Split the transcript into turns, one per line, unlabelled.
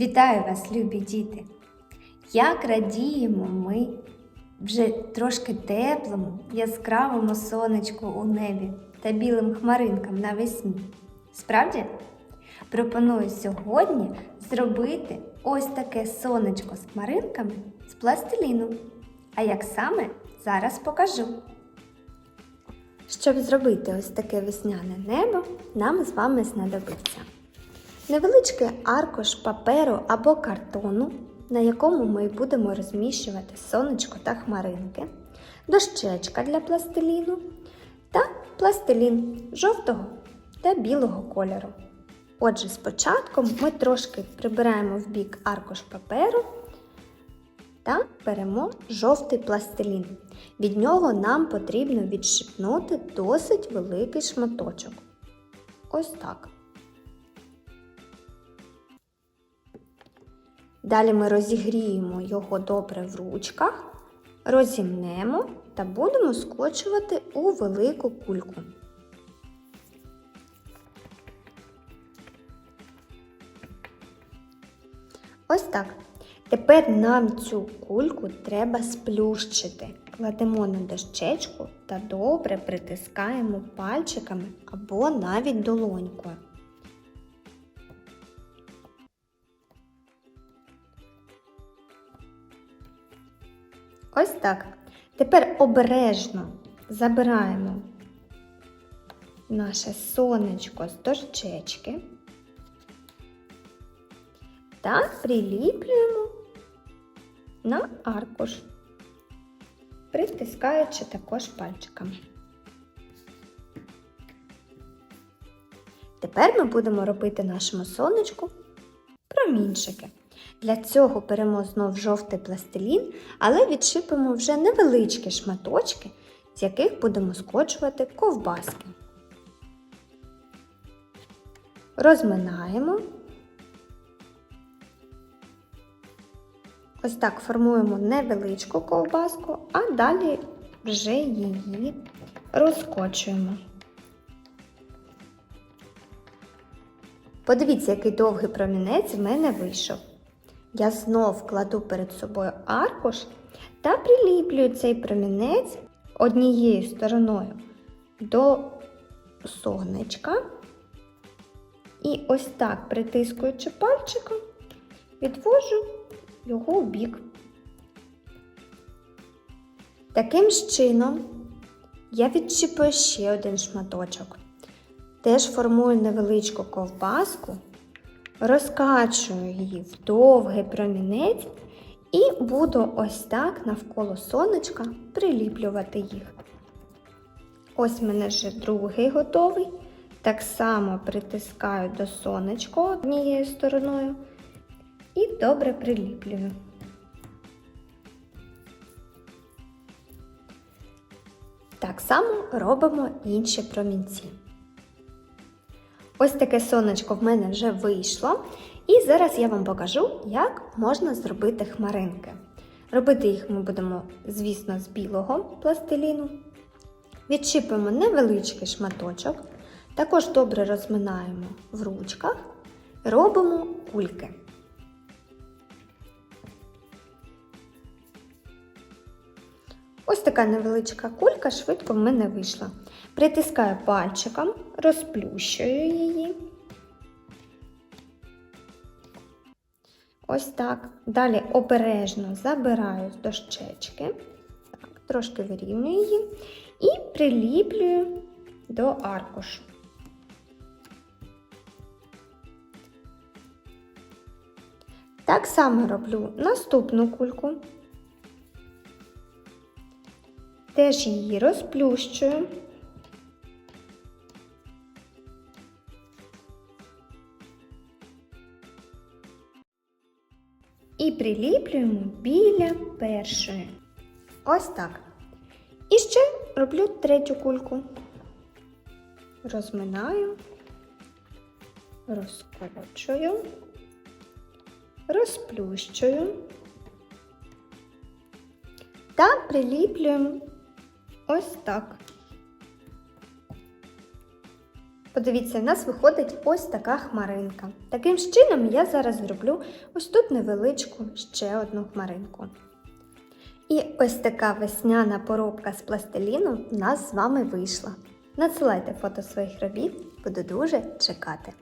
Вітаю вас, любі діти! Як радіємо ми вже трошки теплому, яскравому сонечку у небі та білим хмаринкам навесні. Справді? Пропоную сьогодні зробити ось таке сонечко з хмаринками з пластиліну. А як саме зараз покажу. Щоб зробити ось таке весняне небо, нам з вами знадобиться невеличкий аркуш паперу або картону, на якому ми будемо розміщувати сонечко та хмаринки, дощечка для пластиліну та пластилін жовтого та білого кольору. Отже, спочатку ми трошки прибираємо в бік аркуш паперу та беремо жовтий пластилін. Від нього нам потрібно відщипнути досить великий шматочок. Ось так. Далі ми розігріємо його добре в ручках, розімнемо та будемо скочувати у велику кульку. Ось так. Тепер нам цю кульку треба сплющити. Кладемо на дощечку та добре притискаємо пальчиками або навіть долонькою. Ось так. Тепер обережно забираємо наше сонечко з дощечки та приліплюємо на аркуш, притискаючи також пальчиками. Тепер ми будемо робити нашому сонечку промінчики. Для цього беремо знов жовтий пластилін, але відшипимо вже невеличкі шматочки, з яких будемо скочувати ковбаски. Розминаємо. Ось так формуємо невеличку ковбаску, а далі вже її розкочуємо. Подивіться, який довгий промінець в мене вийшов. Я знов кладу перед собою аркуш та приліплюю цей промінець однією стороною до сонечка. І ось так, притискуючи пальчиком, відвожу його у бік. Таким чином я відчіпую ще один шматочок. Теж формую невеличку ковбаску розкачую її в довгий промінець і буду ось так навколо сонечка приліплювати їх. Ось мене вже другий готовий. Так само притискаю до сонечка однією стороною і добре приліплюю. Так само робимо інші промінці. Ось таке сонечко в мене вже вийшло. І зараз я вам покажу, як можна зробити хмаринки. Робити їх ми будемо, звісно, з білого пластиліну. Відчіпимо невеличкий шматочок, також добре розминаємо в ручках, робимо кульки. Ось така невеличка кулька швидко в мене вийшла. Притискаю пальчиком, розплющую її. Ось так. Далі обережно забираю з дощечки, так, трошки вирівнюю її і приліплюю до аркушу. Так само роблю наступну кульку. Теж її розплющую. І приліплюємо біля першої. Ось так. І ще роблю третю кульку. Розминаю, розкочую, розплющую та приліплюємо ось так. Подивіться, в нас виходить ось така хмаринка. Таким чином я зараз зроблю ось тут невеличку ще одну хмаринку. І ось така весняна поробка з пластиліну в нас з вами вийшла. Надсилайте фото своїх робіт, буду дуже чекати.